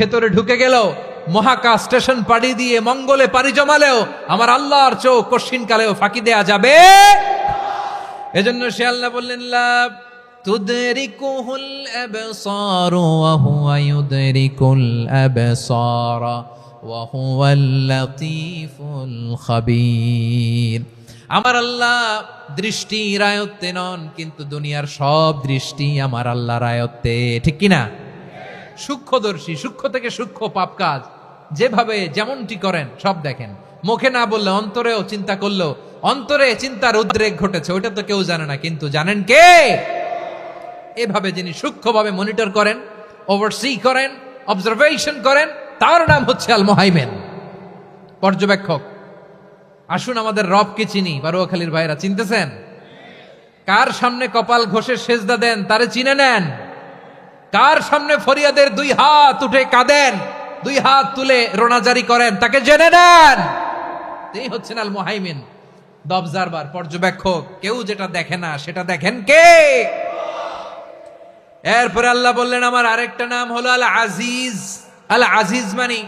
ভেতরে ঢুকে গেল। মহাকাশ স্টেশন পাড়ি দিয়ে মঙ্গলে পাড়ি জমালেও আমার আল্লাহর চোখ কশিন কালেও ফাঁকি দেয়া যাবে। এজন্য সে আল্লাহ বললেন, লাভ ওয়া হুয়া ইউদরিকুল আবসার ওয়া হুয়াল লাতীফুল খাবীর। আমার আল্লাহ দৃষ্টি রায়ত্তে নন, কিন্তু দুনিয়ার সব দৃষ্টি আমার আল্লাহ রায়ত্তে ঠিক কি না সূক্ষ্মদর্শী, সূক্ষ্ম থেকে সূক্ষ্ম পাপ কাজ। যেভাবে যেমনটি করেন, সব দেখেন। মুখে না বললে অন্তরেও চিন্তা করল অন্তরে চিন্তার উদ্রেক ঘটেছে ওটা তো কেউ জানে না, কিন্তু জানেন কে? এভাবে যিনি সূক্ষ্মভাবে মনিটর করেন ওভারসি করেন অবজারভেশন করেন, তার নাম হচ্ছে আল মোহাইমেন পর্যবেক্ষক, আসুন আমাদের রবকে চিনি, বারুয়াখালীর ভাইরা, চিনতেছেন? কার সামনে কপাল ঘষে সেজদা দেন, তারে চিনে নেন। কার সামনে ফরিয়াদের দুই হাত উঠে কাঁদেন, দুই হাত তুলে রোনাজারি করেন, তাকে জেনে নেন। তিনি হচ্ছেন আল মোহাইমিন দবজারবার পর্যবেক্ষক। কেউ যেটা দেখে না, সেটা দেখেন কে? এরপরে আল্লাহ বললেন, আমার আরেকটা নাম হলো আল আজিজ আল আজিজ মানি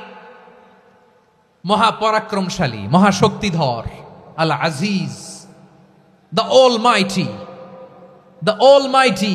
মহাপরাক্রমশালী, মহাশক্তিধর। আল Aziz the almighty the all মাইটি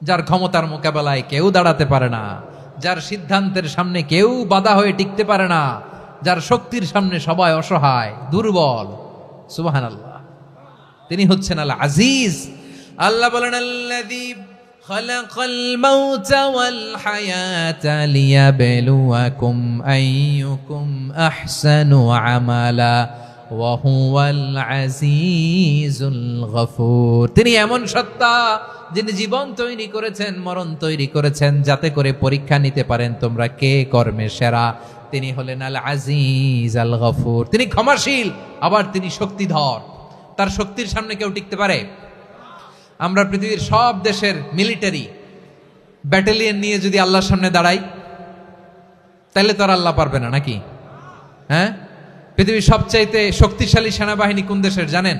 যার ক্ষমতার মোকাবেলায় কেউ দাঁড়াতে পারে না যার সিদ্ধান্তের সামনে কেউ বাধা হয়ে টিকতে পারে না যার শক্তির সামনে সবাই অসহায় দুর্বল সুবাহান আল্লাহ তিনি হচ্ছেন আল আজিজ আল্লাহ বলেন আল্লাযী خلق الموت والحياة ليبلوكم أيكم أحسن عملا وهو العزيز الغفور তিনি এমন সত্তা যিনি জীবন তৈরি করেছেন, মরণ তৈরি করেছেন, যাতে করে পরীক্ষা নিতে পারেন তোমরা কে কর্মে সেরা। তিনি হলেন আল আজিজ আল গফুর তিনি ক্ষমাশীল, আবার তিনি শক্তিধর। তার শক্তির সামনে কেউ টিকতে পারে? আমরা পৃথিবীর সব দেশের মিলিটারি ব্যাটালিয়ন নিয়ে যদি আল্লাহর সামনে দাঁড়াই, তাহলে তো আর আল্লাহ পারবে না, নাকি? হ্যাঁ? পৃথিবীর সবচাইতে শক্তিশালী সেনাবাহিনী কোন দেশের, জানেন?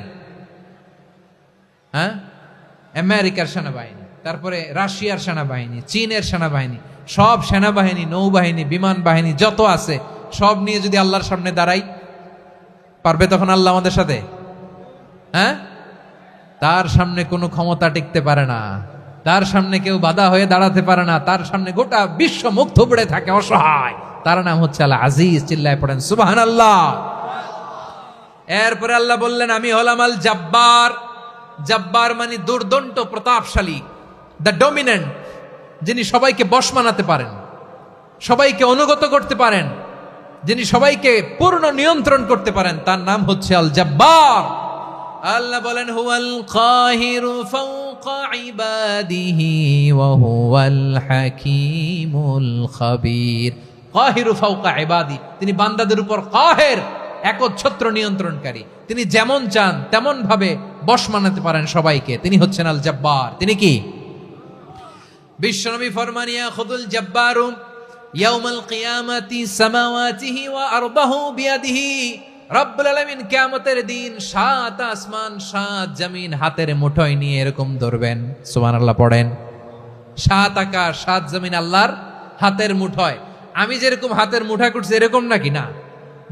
হ্যাঁ? আমেরিকার সেনাবাহিনী, তারপরে রাশিয়ার সেনাবাহিনী, চীনের সেনাবাহিনী, সব সেনাবাহিনী, নৌবাহিনী, বিমান বাহিনী যত আছে, সব নিয়ে যদি আল্লাহর সামনে দাঁড়াই, পারবে তখন আল্লাহ আমাদের সাথে? হ্যাঁ? তার সামনে কোনো ক্ষমতা টিকতে পারে না। তার সামনে কেউ বাধা হয়ে দাঁড়াতে পারে না। তার সামনে গোটা বিশ্ব মুখ থুবড়ে থাকে, অসহায়। তার নাম হচ্ছে আল্লাহ আজিজ, চিল্লায় পড়েন সুবাহান আল্লাহ এরপরে আল্লাহ বললেন, আমি হলাম আল জাব্বার জাব্বার মানে দুর্দণ্ড প্রতাপশালী দ্য ডমিনেন্ট যিনি সবাইকে বশ মানাতে পারেন, সবাইকে অনুগত করতে পারেন, যিনি সবাইকে পূর্ণ নিয়ন্ত্রণ করতে পারেন, তার নাম হচ্ছে আল জাব্বার আল্লাহ বলেন, হুয়াল কাহিরু ফাওকা ইবাদিহি ওয়া হুয়াল হাকীমুল খাবীর। কাহিরু ফাওকা ইবাদি, তিনি বান্দাদের উপর কাহের, একচ্ছত্র নিয়ন্ত্রণকারী। তিনি যেমন চান তেমন ভাবে বশ মানাতে পারেন সবাইকে। তিনি হচ্ছেন আল জাব্বার তিনি কি? বিশ্বনবী ফরমানিয়া, খুদুল জাব্বারু ইয়াউমাল কিয়ামাতি সামাওয়াতিহি ওয়া আরদাহু বিয়াদিহি। রব্বুল আলামিন কিয়ামতের দিন সাত আসমান, সাত জমিন হাতের মুঠোয় নিয়ে এরকম ধরবেন। সুবহানাল্লাহ, পড়েন। সাত আকাশ সাত জমিন আল্লাহর হাতের মুঠোয়। আমি যেরকম হাতের মুঠা করছি এরকম নাকি না?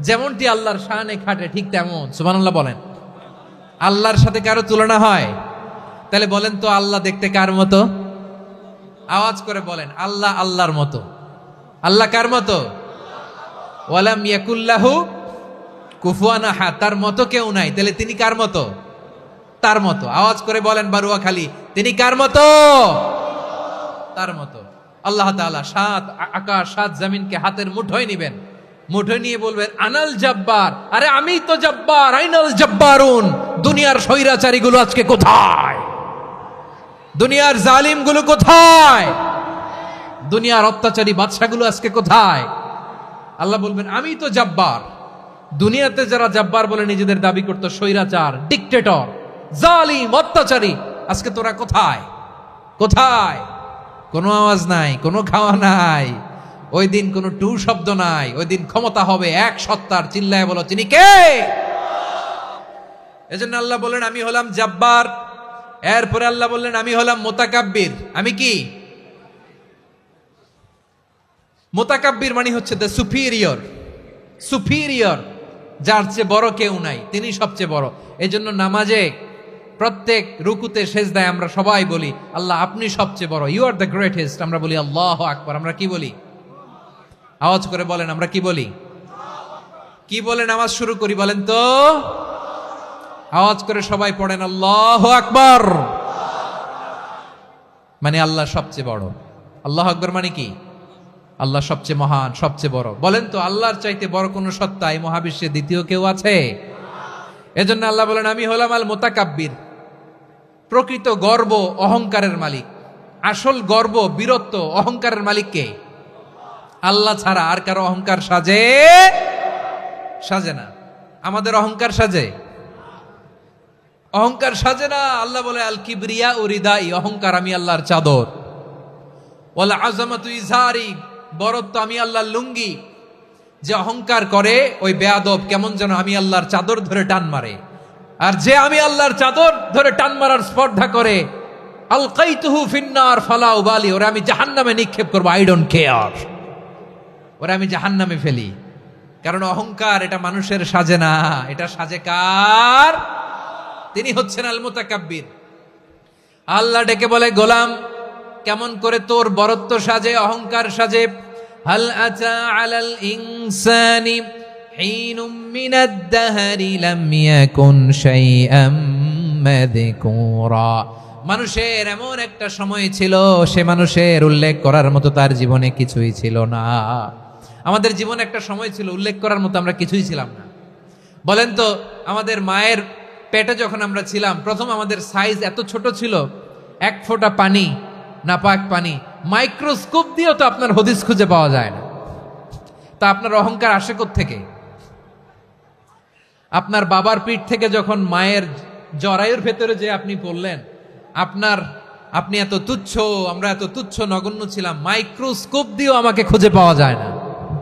যেমনটি আল্লাহর শানে খাটে ঠিক তেমন। সুবহানাল্লাহ বলেন আল্লাহর সাথে কারও তুলনা হয়? তাহলে বলেন তো আল্লাহ দেখতে কার মতো? আওয়াজ করে বলেন, আল্লাহ আল্লাহর মতো। আল্লাহ কার মতো? ওয়ালাম ইয়াকুল্লাহু কুফুয়ানা হা তার মতো কেউ নাই। তাহলে তিনি কার মতো? তার মতো। আওয়াজ করে বলেন বারুয়া খালি তিনি কার মতো? তার মতো। আল্লাহ তাআলা সাত আকাশ, সাত জমিনকে হাতের মুঠোয় নিবেন। মুঠোয় নিয়ে বলবেন, আনাল জব্বার। আরে আমি তো জব্বার, আইনাল জব্বারুন। দুনিয়ার স্বৈরাচারীগুলো আজকে কোথায়? দুনিয়ার জালিমগুলো কোথায়? দুনিয়ার অত্যাচারী বাদশাগুলো আজকে কোথায়? আল্লাহ বলবেন আমি তো জব্বার। দুনিয়াতে যারা জব্বার বলে নিজেদের দাবি করতো, স্বৈরাচার, ডিকটেটর, জালিম, অত্যাচারী, আজকে তোরা কোথায়? কোথায়? কোনো আওয়াজ নাই, কোনো খাওয়া নাই। ওই দিন কোনো টু শব্দ নাই। ওই দিন ক্ষমতা হবে এক সত্তার। চিল্লায় বলো চিনি কে? এজন্য আল্লাহ বললেন, আমি হলাম জাব্বার। এরপরে আল্লাহ বললেন, আমি হলাম মোতাকাব্বির। আমি কি? মোতাকাব্বির মানে হচ্ছে দ্য সুপিরিয়র সুপিরিয়র যার চেয়ে বড় কেউ নাই। তিনি সবচেয়ে বড়। এই জন্য নামাজে প্রত্যেক রুকুতে সেজদায় আমরা সবাই বলি, আল্লাহ, আপনি সবচেয়ে বড়। ইউ আর দ্য গ্রেটেস্ট আমরা বলি, আল্লাহ আকবর। আমরা কি বলি? আওয়াজ করে বলেন, আমরা কি বলি? কি বলে নামাজ শুরু করি বলেন তো? আওয়াজ করে সবাই পড়েন, আল্লাহ আকবর। মানে আল্লাহ সবচেয়ে বড়। আল্লাহ আকবর মানে কি? আল্লাহ সবচেয়ে মহান, সবচেয়ে বড়। বলেন তো, আল্লাহর চাইতে বড় কোনো সত্তা এই মহাবিশ্বে দ্বিতীয় কেউ আছে? এজন্য আল্লাহ বলেন, আমি হলাম আল মোতাকাব্বির প্রকৃত গর্ব, অহংকারের মালিক। আসল গর্ব, বীরত্ব, অহংকারের মালিক কে? আল্লাহ ছাড়া আর কারও অহংকার সাজে? সাজে না। আমাদের অহংকার সাজে? অহংকার সাজে না। আল্লাহ বলে আল কিবরিয়া ও হৃদাই অহংকার আমি আল্লাহর চাদর। বলে আজমাতু ইজারি, বরত্ব আমি আল্লাহর লুঙ্গি। যে অহংকার করে, ওই বেয়াদব কেমন যেন আমি আল্লাহর চাদর ধরে টান মারে। আর যে আমি আল্লাহর চাদর ধরে টান মারার স্পর্ধা করে আল কাইতুহু ফিন্নার, ফালা উবালি, ওরা আমি জাহান্নামে নিক্ষেপ করব, আই ডোন্ট কেয়ার। ওরা আমি জাহান্নামে ফেলি। কারণ অহংকার, এটা মানুষের সাজে না। এটা সাজে কার? তিনি হচ্ছেন আল মুতাকাব্বির আল্লাহ ডেকে বলে, গোলাম, কেমন করে তোর বরত্ব সাজে, অহংকার সাজে? হাল আতা আলাল ইনসানি হিনুম মিনাদ দাহরি লাম ইয়াকুন শাইআম মাযকুরা। মানুষের এমন একটা সময় ছিল, সে মানুষের উল্লেখ করার মতো তার জীবনে কিছুই ছিল না। আমাদের জীবনে একটা সময় ছিল, উল্লেখ করার মতো আমরা কিছুই ছিলাম না। বলেন তো, আমাদের মায়ের পেটে যখন আমরা ছিলাম, প্রথম আমাদের সাইজ এত ছোট ছিল, এক ফোঁটা পানি, নাপাক পানি মাইক্রোস্কোপ দিয়েও তো আপনার হদিস খুঁজে পাওয়া যায় না। তা আপনার অহংকার আসে থেকে আপনার বাবার পিঠ থেকে যখন মায়ের জরায়ুর ভেতরে যে আপনি পড়লেন, আপনার, আপনি এত তুচ্ছ, আমরা এত তুচ্ছ, নগণ্য ছিলাম মাইক্রোস্কোপ দিয়েও আমাকে খুঁজে পাওয়া যায় না।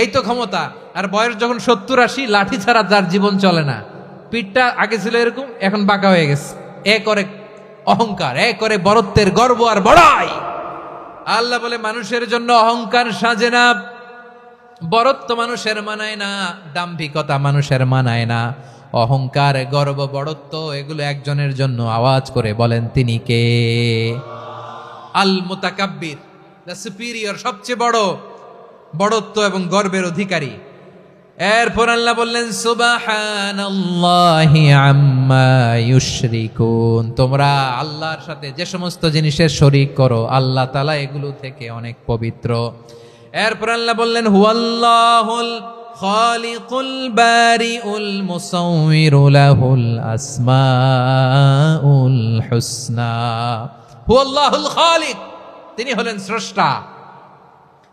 এই তো ক্ষমতা। আর বয়স যখন সত্তর আশি, লাঠি ছাড়া যার জীবন চলে না। পিঠটা আগে ছিল এরকম, এখন বাঁকা হয়ে গেছে। এ করে অহংকার এ করে বরত্বের গর্ব আর বড়াই। আল্লাহ বলে, মানুষের জন্য অহংকার সাজে না। বরত্ব মানুষের মানায় না, দাম্ভিকতা মানুষের মানায় না। অহংকার, গর্ব বড়ত্ব এগুলো একজনের জন্য আওয়াজ করে বলেন তিনি কে? আল মুতাকাব্বির দ্য সুপিরিয়র সবচেয়ে বড়। বড়ত্ব এবং গর্বের অধিকারী। এরপর আল্লাহ বললেন তোমরা আল্লাহর সাথে যে সমস্ত জিনিসের শরিক করো, আল্লাহ তালা এগুলো থেকে অনেক পবিত্র। এরপর আল্লাহ বললেন, হুয়াল্লাহুল খালিকুল বারিউল মুসাউমিরু লাহুল আসমাউল হুসনা। হুয়াল্লাহুল খালিক, তিনি হলেন স্রষ্টা।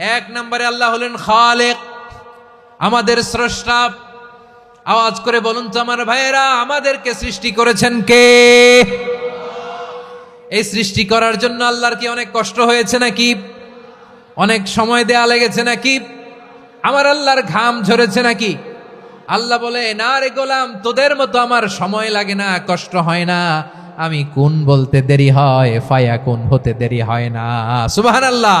এক নম্বরে আল্লাহ হলেন খালেক। আমাদের স্রষ্টা, আওয়াজ করে বলুন তো আমার ভাইয়েরা, আমাদেরকে সৃষ্টি করেছেন কে? এই সৃষ্টি করার জন্য আল্লাহর কি অনেক কষ্ট হয়েছে নাকি? অনেক সময় দেয়া লেগেছে নাকি? আমার আল্লাহর ঘাম ঝরেছে নাকি? আল্লাহ বলে, না রে গোলাম, তোদের মতো আমার সময় লাগে না, কষ্ট হয় না। আমি কোন বলতে দেরি হয়, ফায়া কোন হতে দেরি হয় না। সুবাহান আল্লাহ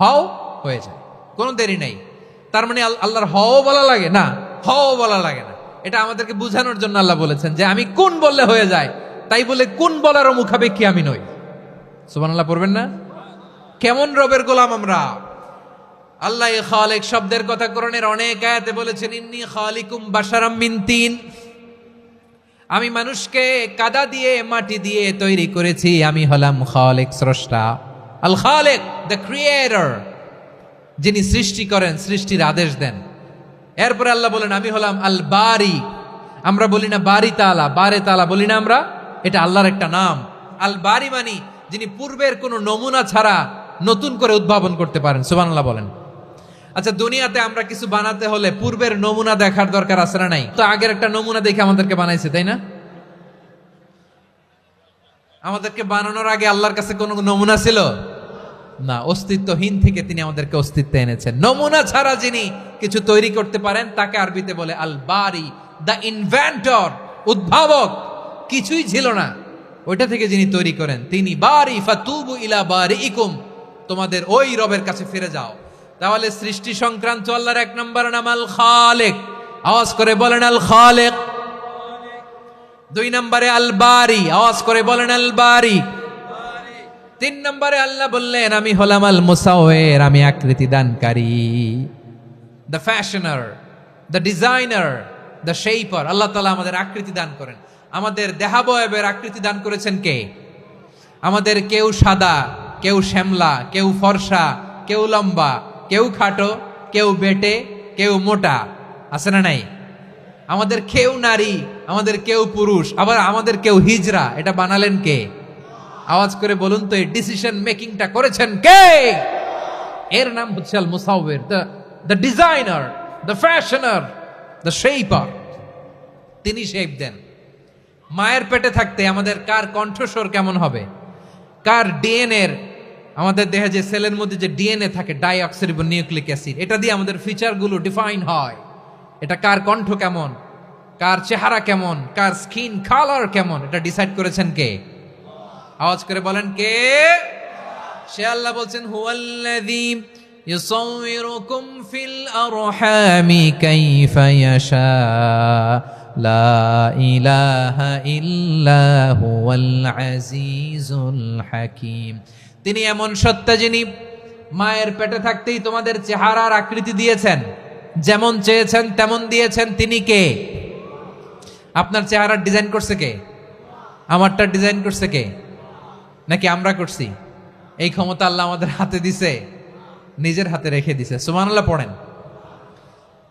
হও হয়ে যায়। কোনো দেরি নাই। তার মানে আল- আল্লাহর হও বলা লাগে? না, হও বলা লাগে না। এটা আমাদেরকে বোঝানোর জন্য আল্লাহ বলেছেন যে আমি কোন বললে হয়ে যায়। তাই বলে কোন বলারও মুখাপেক্ষী আমি নই। সুবান আল্লাহ পড়বেন না? কেমন রবের গোলাম আমরা। আল্লাহ খালেক শব্দের কথা করণের অনেক আয়াতে বলেছেন, ইন্নি খালিকুম তিন। আমি মানুষকে কাদা দিয়ে, মাটি দিয়ে তৈরি করেছি। আমি হলাম খালেক স্রষ্টা। আল খালেক দ্য ক্রিয়েটর যিনি সৃষ্টি করেন, সৃষ্টির আদেশ দেন। এরপরে আল্লাহ বলেন, আমি হলাম আল বারি আমরা বলি না বারি তালা বারে তালা বলি না আমরা, এটা আল্লাহর একটা নাম। আল বারি মানি যিনি পূর্বের কোনো নমুনা ছাড়া নতুন করে উদ্ভাবন করতে পারেন, সুবহানাল্লাহ বলেন। আচ্ছা দুনিয়াতে আমরা কিছু বানাতে হলে পূর্বের নমুনা দেখার দরকার আছে না নাই? তো আগের একটা নমুনা দেখে আমাদেরকে বানাইছে, তাই না? আমাদেরকে বানানোর আগে আল্লাহর কাছে কোনো নমুনা ছিল? না, অস্তিত্বহীন থেকে তিনি আমাদেরকে অস্তিত্ব এনেছেন। নমুনা ছাড়া যিনি কিছু তৈরি করতে পারেন, তাকে আরবিতে বলে আল বারি দ্য ইনভেন্টর, উদ্ভাবক। কিছুই ছিল না। ওইটা থেকে যিনি তৈরি করেন, তিনি বারি ফাতুবু ইলা বারি ইকুম তোমাদের ওই রবের কাছে ফিরে যাও। তাহলে সৃষ্টি সংক্রান্ত আল্লাহর এক নম্বর নাম আল খালেক আওয়াজ করে বলেন আল খালেক দুই নম্বরে আল বারি আওয়াজ করে বলেন আল বারি তিন নম্বরে আল্লাহ বললেন, আমি হলাম আল মুসাওয়ের, আমি আকৃতি দানকারী। The fashioner the designer the shaper আল্লাহ তালা আমাদের আকৃতি দান করেন। আমাদের দেহাবয়বের আকৃতি দান করেছেন কে? আমাদের কেউ সাদা, কেউ শ্যামলা, কেউ ফর্সা, কেউ লম্বা, কেউ খাটো, কেউ বেটে, কেউ মোটা। আছে না নাই? আমাদের কেউ নারী, আমাদের কেউ পুরুষ, আবার আমাদের কেউ হিজরা, এটা বানালেন কে? আওয়াজ করে বলুন তো, এই ডিসিশন মেকিংটা করেছেন কে? এর নাম হচ্ছে আল মুসাউবের the the designer the fashioner the shaper তিনি শেপ দেন। মায়ের পেটে থাকতে আমাদের কার কণ্ঠস্বর কেমন হবে? কার ডিএনএ আমাদের দেহে যে সেলের মধ্যে যে ডিএনএ থাকে ডাই ডাইঅক্সিরিবো নিউক্লিক অ্যাসিড এটা দিয়ে আমাদের ফিচারগুলো ডিফাইন হয়। এটা কার কণ্ঠ কেমন? কার চেহারা কেমন? কার স্কিন কালার কেমন? এটা ডিসাইড করেছেন কে? আওয়াজ করে বলেন কে? সে আল্লাহ বলছেন, হুয়াল্লাযী ইউসাউবিরুকুম ফিল আরহামি কাইফা ইয়াশা, লা ইলাহা ইল্লা হুয়াল আজিজুল হাকীম। তিনি এমন সত্তা যিনি মায়ের পেটে থাকতেই তোমাদের চেহারার আকৃতি দিয়েছেন। যেমন চেয়েছেন, তেমন দিয়েছেন। তিনি কে? আপনার চেহারার ডিজাইন করছে কে? আমারটা ডিজাইন করছে কে? নাকি আমরা করছি এই ক্ষমতা আল্লাহ আমাদের হাতে দিছে নিজের হাতে রেখে দিছে সুবহানাল্লাহ পড়েন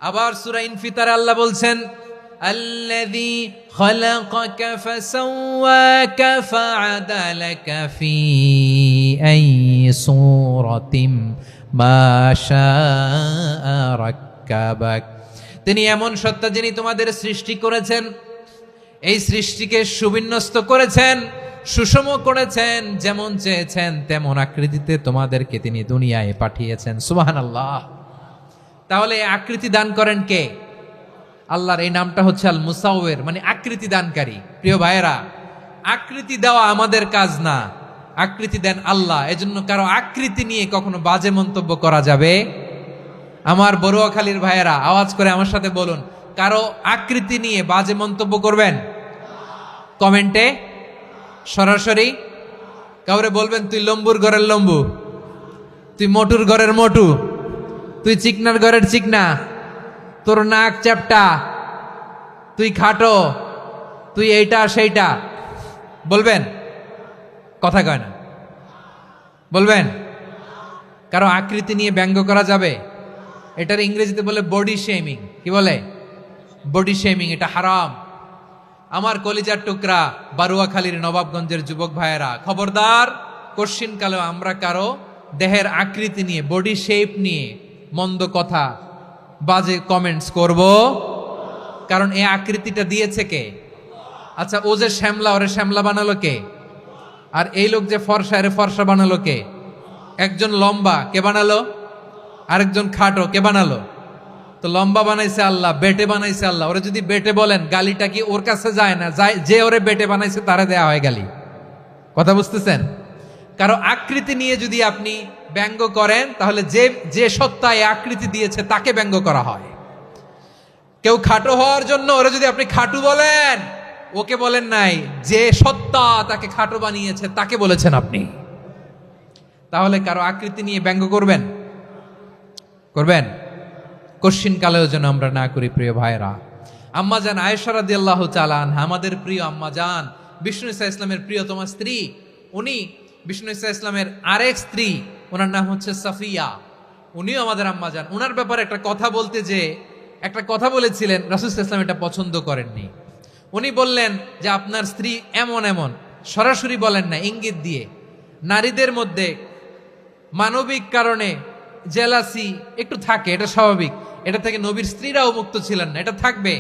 আবার সূরা ইনফিতারে আল্লাহ বলছেন الذي خلقك فسواك فعدلك في أي صورة ما شاء ركبك তিনি এমন সত্তা যিনি তোমাদের সৃষ্টি করেছেন এই সৃষ্টিকে সুবিন্যস্ত করেছেন সুষম করেছেন, যেমন চেয়েছেন, তেমন আকৃতিতে তোমাদেরকে তিনি দুনিয়ায় পাঠিয়েছেন। সুবাহান আল্লাহ তাহলে আকৃতি দান করেন কে? আল্লাহর এই নামটা হচ্ছে আল মুসাউয়ের মানে আকৃতি দানকারী। প্রিয় ভাইয়েরা, আকৃতি দেওয়া আমাদের কাজ না। আকৃতি দেন আল্লাহ। এজন্য কারও আকৃতি নিয়ে কখনো বাজে মন্তব্য করা যাবে? আমার বড়ুয়াখালীর ভাইয়েরা, আওয়াজ করে আমার সাথে বলুন, কারও আকৃতি নিয়ে বাজে মন্তব্য করবেন? কমেন্টে সরাসরি কাউরে বলবেন, তুই লম্বুর ঘরের লম্বু, তুই মটুর ঘরের মটু, তুই চিকনার ঘরের চিকনা, তোর নাক চ্যাপটা, তুই খাটো, তুই এইটা, সেইটা। বলবেন? কথা কয় না। বলবেন? কারও আকৃতি নিয়ে ব্যঙ্গ করা যাবে? এটার ইংরেজিতে বলে বডি শেমিং কি বলে? বডি শেমিং এটা হারাম। আমার কলিজার টুকরা বারুয়াখালীর নবাবগঞ্জের যুবক ভাইয়েরা, খবরদার কশিন কালেও আমরা কারও দেহের আকৃতি নিয়ে বডি শেপ নিয়ে মন্দ কথা বাজে কমেন্টস করব। কারণ এই আকৃতিটা দিয়েছে কে? আচ্ছা ও যে শ্যামলা, ওরে শ্যামলা বানালো কে? আর এই লোক যে ফর্সা, এরে ফর্সা বানালো কে? একজন লম্বা, কে বানালো? আরেকজন খাটো, কে বানালো? তো লম্বা বানাইছে আল্লাহ, বেটে বানাইছে আল্লাহ। ওরা যদি বেটে বলেন, গালিটা কি ওর কাছে যায় না? যায়, যে ওরে বেটে বানাইছে তারে দেয়া হয় গালি। কথা বুঝতেছেন? কারও আকৃতি নিয়ে যদি আপনি ব্যঙ্গ করেন, তাহলে যে যে সত্তা এই আকৃতি দিয়েছে, তাকে ব্যঙ্গ করা হয়। কেউ খাটো হওয়ার জন্য ওরা যদি আপনি খাটু বলেন, ওকে বলেন নাই, যে সত্তা তাকে খাটো বানিয়েছে, তাকে বলেছেন আপনি। তাহলে কারও আকৃতি নিয়ে ব্যঙ্গ করবেন? করবেন? কশিন কালেও যেন আমরা না করি, প্রিয় ভাইরা আম্মা জান আয়েশারা দিয়াল্লাহ চালান আমাদের প্রিয় আম্মা জান, বিষ্ণু ইসা ইসলামের প্রিয়তমা স্ত্রী। উনি বিষ্ণু ইসা ইসলামের আরেক স্ত্রী, ওনার নাম হচ্ছে সাফিয়া। উনিও আমাদের আম্মা যান ওনার ব্যাপারে একটা কথা বলতে যে, একটা কথা বলেছিলেন, রাসুল ইসলাম এটা পছন্দ করেননি। উনি বললেন যে, আপনার স্ত্রী এমন এমন, সরাসরি বলেন না, ইঙ্গিত দিয়ে। নারীদের মধ্যে মানবিক কারণে জেলাসি, একটু থাকে, এটা স্বাভাবিক। এটা থেকে নবীর স্ত্রীরাও মুক্ত ছিলেন না, এটা থাকবে।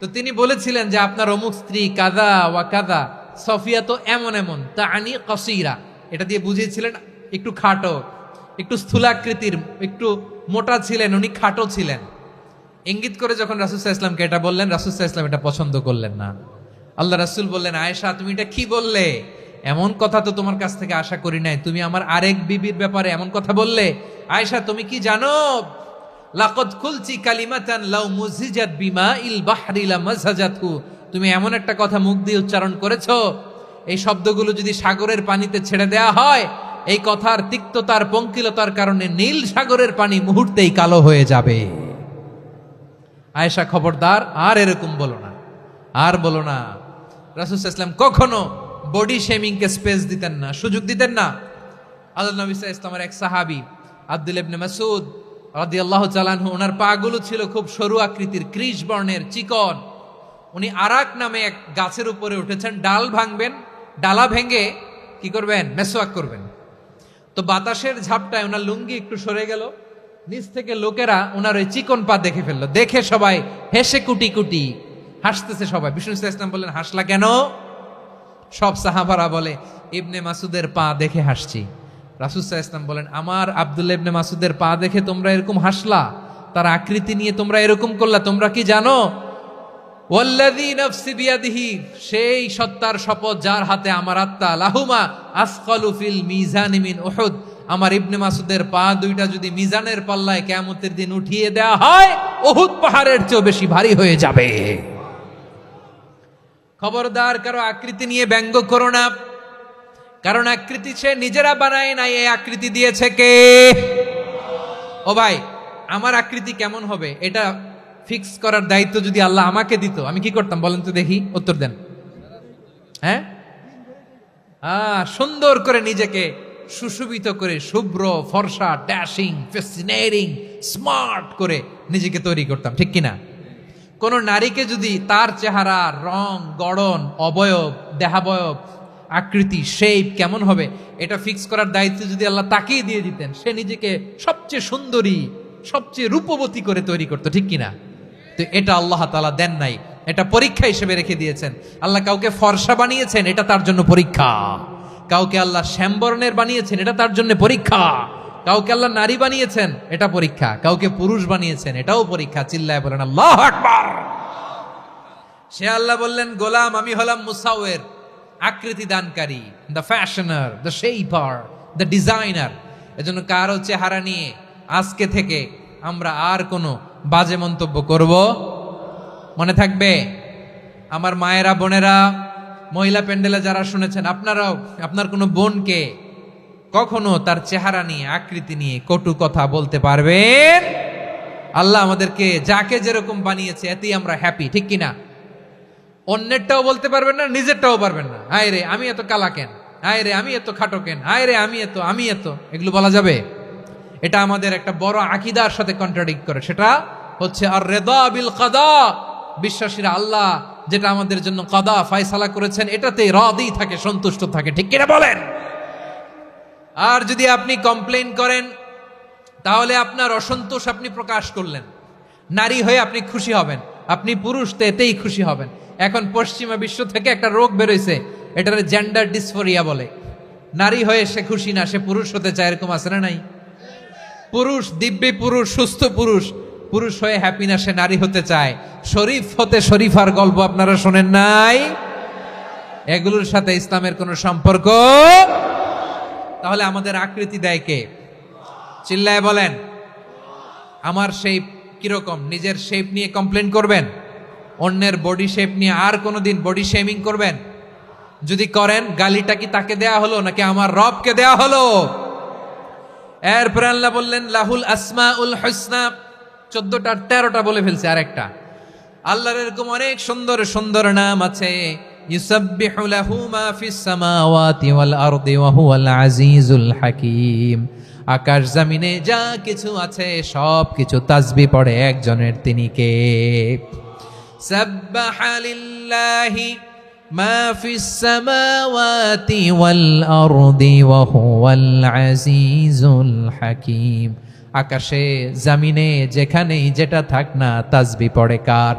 তো তিনি বলেছিলেন যে, আপনার অমুক স্ত্রী কাদা ওয়া কাদা, সফিয়া তো এমন এমন তা আনি কসিরা। এটা দিয়ে বুঝিয়েছিলেন, একটু খাটো, একটু স্থূলাকৃতির, একটু মোটা ছিলেন, উনি খাটো ছিলেন। ইঙ্গিত করে যখন রাসুসাহ ইসলামকে এটা বললেন রাসুসাহ ইসলাম এটা পছন্দ করলেন না। আল্লাহ রাসুল বললেন, আয়েশা, তুমি এটা কি বললে? এমন কথা তো তোমার কাছ থেকে আশা করি নাই। তুমি আমার আরেক বিবির ব্যাপারে এমন কথা বললে। আয়েশা, তুমি কি জানো? লাকদ খুলছি কালিমাতান লাউ মুজিজাত বিমা ইল বাহরি লা মাযহাজাতহু তুমি এমন একটা কথা মুখ দিয়ে উচ্চারণ করেছ। এই শব্দগুলো যদি সাগরের পানিতে ছেড়ে দেয়া হয়, এই কথার তিক্ততার, পঙ্কিলতার কারণে নীল সাগরের পানি মুহূর্তেই কালো হয়ে যাবে। আয়েশা, খবরদার, আর এরকম বলো না। আর বলো না। রাসুল ইসলাম কখনো বডি শেমিংকে স্পেস দিতেন না, সুযোগ দিতেন না। আল্লাহ নবী ইসলামের এক সাহাবি, আব্দুল ইবনে মাসুদ রাদি আল্লাহ চালানহু ওনার পাগুলো ছিল খুব সরু আকৃতির ক্রিস বর্ণের চিকন। উনি আরাক নামে এক গাছের উপরে উঠেছেন, ডাল ভাঙবেন, ডালা ভেঙে কি করবেন? মেসোয়াক করবেন। তো বাতাসের ঝাপটায় ওনার লুঙ্গি একটু সরে গেল, নিচ থেকে লোকেরা ওনার ওই চিকন পা দেখে ফেলল। দেখে সবাই হেসে কুটি কুটি হাসতেছে সবাই। বিষ্ণু ইসলাম বললেন, হাসলা কেন? সব সাহাবারা বলে, ইবনে মাসুদের পা দেখে হাসছি। রাসুসাহ ইসলাম বলেন, আমার আব্দুল্লা ইবনে মাসুদের পা দেখে তোমরা এরকম হাসলা, তার আকৃতি নিয়ে তোমরা এরকম করলা, তোমরা কি জানো? সেই সত্তার শপথ যার হাতে আমার আত্মা, লাহুমা আসকালু ফিল মিজানি আমার ইবনে মাসুদের পা দুইটা যদি মিজানের পাল্লায় কিয়ামতের দিন উঠিয়ে দেয়া হয়, উহুদ পাহাড়ের চেয়েও বেশি ভারী হয়ে যাবে। খবরদার কারও আকৃতি নিয়ে ব্যঙ্গ করো না। কারণ আকৃতি সে নিজেরা বানায় নাই এই আকৃতি দিয়েছে কে? ও ভাই আমার আকৃতি কেমন হবে? এটা ফিক্স করার দায়িত্ব যদি আল্লাহ আমাকে দিত আমি কি করতাম বলেন তো দেখি উত্তর দেন। হ্যাঁ? আহ, সুন্দর করে নিজেকে সুশোভিত করে শুভ্র ফর্সা ড্যাশিং ফেসিনেটিং স্মার্ট করে নিজেকে তৈরি করতাম ঠিক কিনা? কোন নারীকে যদি তার চেহারা, রং, গড়ন, অবয়ব, দেহাবয়ব, আকৃতি শেপ কেমন হবে, এটা ফিক্স করার দায়িত্ব যদি আল্লাহ তাকেই দিয়ে দিতেন, সে নিজেকে সবচেয়ে সুন্দরী, সবচেয়ে রূপবতী করে তৈরি করতো, ঠিক কিনা? তো এটা আল্লাহ তালা দেন নাই, এটা পরীক্ষা হিসেবে রেখে দিয়েছেন। আল্লাহ কাউকে ফর্সা বানিয়েছেন, এটা তার জন্য পরীক্ষা। কাউকে আল্লাহ শ্যামবর্ণের বানিয়েছেন, এটা তার জন্য পরীক্ষা। কাউকে আল্লাহ নারী বানিয়েছেন, এটা পরীক্ষা। কাউকে পুরুষ বানিয়েছেন, এটাও পরীক্ষা। চিল্লায় বলেন, আল্লাহ সে আল্লাহ বললেন, গোলাম, আমি হলাম মুসাওয়ের আকৃতি দানকারী the fashioner the shaper the designer এজন্য কারও চেহারা নিয়ে আজকে থেকে আমরা আর কোনো বাজে মন্তব্য করব? মনে থাকবে? আমার মায়েরা, বোনেরা, মহিলা প্যান্ডেলে যারা শুনেছেন, আপনারাও, আপনার কোনো বোনকে কখনো তার চেহারা নিয়ে, আকৃতি নিয়ে কটু কথা বলতে পারবেন? আল্লাহ আমাদেরকে যাকে যেরকম বানিয়েছে, এতেই আমরা হ্যাপি ঠিক কিনা অন্যেরটাও বলতে পারবেন না, নিজেরটাও পারবেন না। আয় রে, আমি এত কালা কেন? আয় রে, আমি এত খাটো কেন? আয় রে, আমি এত আমি এত। এগুলো বলা যাবে? এটা আমাদের একটা বড় আকিদার সাথে কন্ট্রাডিক্ট করে। সেটা হচ্ছে আর রেদা বিল কাদা বিশ্বাসীরা আল্লাহ যেটা আমাদের জন্য কাদা, ফায়সালা করেছেন এটাতে রাদি থাকে, সন্তুষ্ট থাকে। ঠিক কিনা বলেন? আর যদি আপনি কমপ্লেন করেন, তাহলে আপনার অসন্তোষ আপনি প্রকাশ করলেন। নারী হয়ে আপনি খুশি হবেন। আপনি পুরুষ, তো এতেই খুশি হবেন। এখন পশ্চিমা বিশ্ব থেকে একটা রোগ বেরোইছে। এটার জেন্ডার ডিসফোরিয়া বলে। নারী হয়ে সে খুশি না, সে পুরুষ হতে চায়, এরকম আছে না নাই? পুরুষ দিব্যি পুরুষ, সুস্থ পুরুষ। পুরুষ হয়ে হ্যাপি না, সে নারী হতে চায়। শরীফ হতে শরীফার গল্প আপনারা শোনেন নাই? এগুলোর সাথে ইসলামের কোনো সম্পর্ক তাহলে আমাদের আকৃতি দেয় কে? চিল্লায় বলেন, আমার শেপ কীরকম? নিজের শেপ নিয়ে কমপ্লেন করবেন? অন্যের বডি শেপ নিয়ে আর কোনো দিন বডি শেমিং করবেন? যদি করেন, গালিটা কি তাকে দেয়া হলো নাকি আমার রবকে দেয়া হলো? এরপরে আল্লাহ বললেন, লাহুল আসমা উল হসনা। চোদ্দটা তেরোটা বলে ফেলছে আরেকটা। আল্লাহর এরকম অনেক সুন্দর সুন্দর নাম আছে। ইউসাব্বিহু লাহু মা ফিস সামাওয়াতি ওয়াল আরদি ওয়া হুয়াল আজিজুল হাকীম। আকাশ জমিনে যা কিছু আছে, সব কিছু তাসবি পড়ে একজনের তিনি কে? সাব্বাহা লিল্লাহি মা ফিস সামাওয়াতি ওয়াল আরদি ওয়া হুয়াল আজিজুল হাকীম। আকাশে, জমিনে, যেখানেই যেটা থাক না, তাজবি পড়ে কার?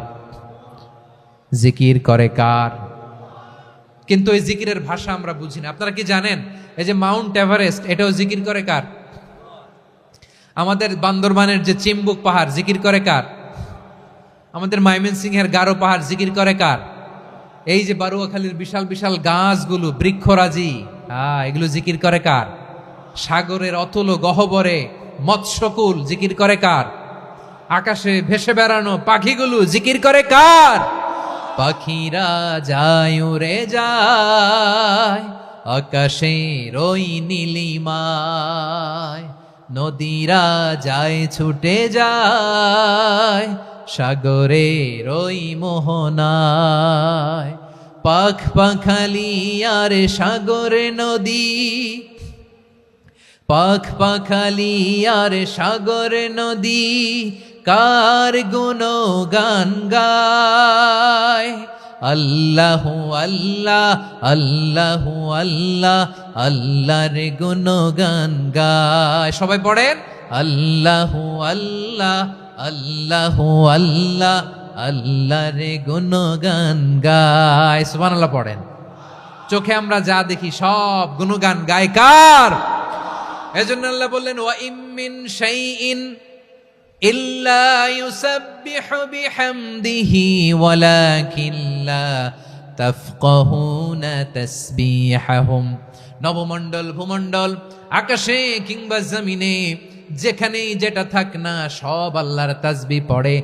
জিকির করে কার? কিন্তু এই জিকিরের ভাষা আমরা বুঝি না আপনারা কি জানেন? এই যে মাউন্ট এভারেস্ট, এটাও জিকির করে কার? আমাদের বান্দরবানের যে চিম্বুক পাহাড়, জিকির করে কার? আমাদের ময়মনসিংহের গারো পাহাড়, জিকির করে কার? এই যে বারুয়াখালীর বিশাল বিশাল গাছগুলো, বৃক্ষরাজি হ্যাঁ এগুলো জিকির করে কার? সাগরের অতল গহবরে মৎস্যকুল, জিকির করে কার? আকাশে ভেসে বেড়ানো পাখিগুলো জিকির করে কার? পাখিরা যায় উড়ে যায়, আকাশে রই নীলিমায় নদীরা যায় ছুটে যায়, সাগরে রই মোহনায় পাখ পাখালি আর সাগরে নদী, পাখ পাখালি আর সাগর নদী কার গুণ গান গায়? আল্লাহ আল্লাহ আল্লাহ আল্লাহ, আল্লাহর গুণ গান গায়। সবাই পড়েন? আল্লাহ আল্লাহ আল্লাহ আল্লাহ, আল্লাহর গুণ গান গায়। সুবহানাল্লাহ পড়েন। চোখে আমরা যা দেখি সব গুণগান গায় কার? এজন্য আল্লাহ বললেন, ওয়া ইমিন শাইইন ইল্লা ইউসাব্বিহু বিহামদিহি ওয়ালাকিন লা তাফকাহুনা তাসবিহাহুম। নবমণ্ডল, ভূমণ্ডল, আকাশে কিংবা জমিনে, যেখানেই যেটা থাক না, সব আল্লাহর তাজবি পড়ে।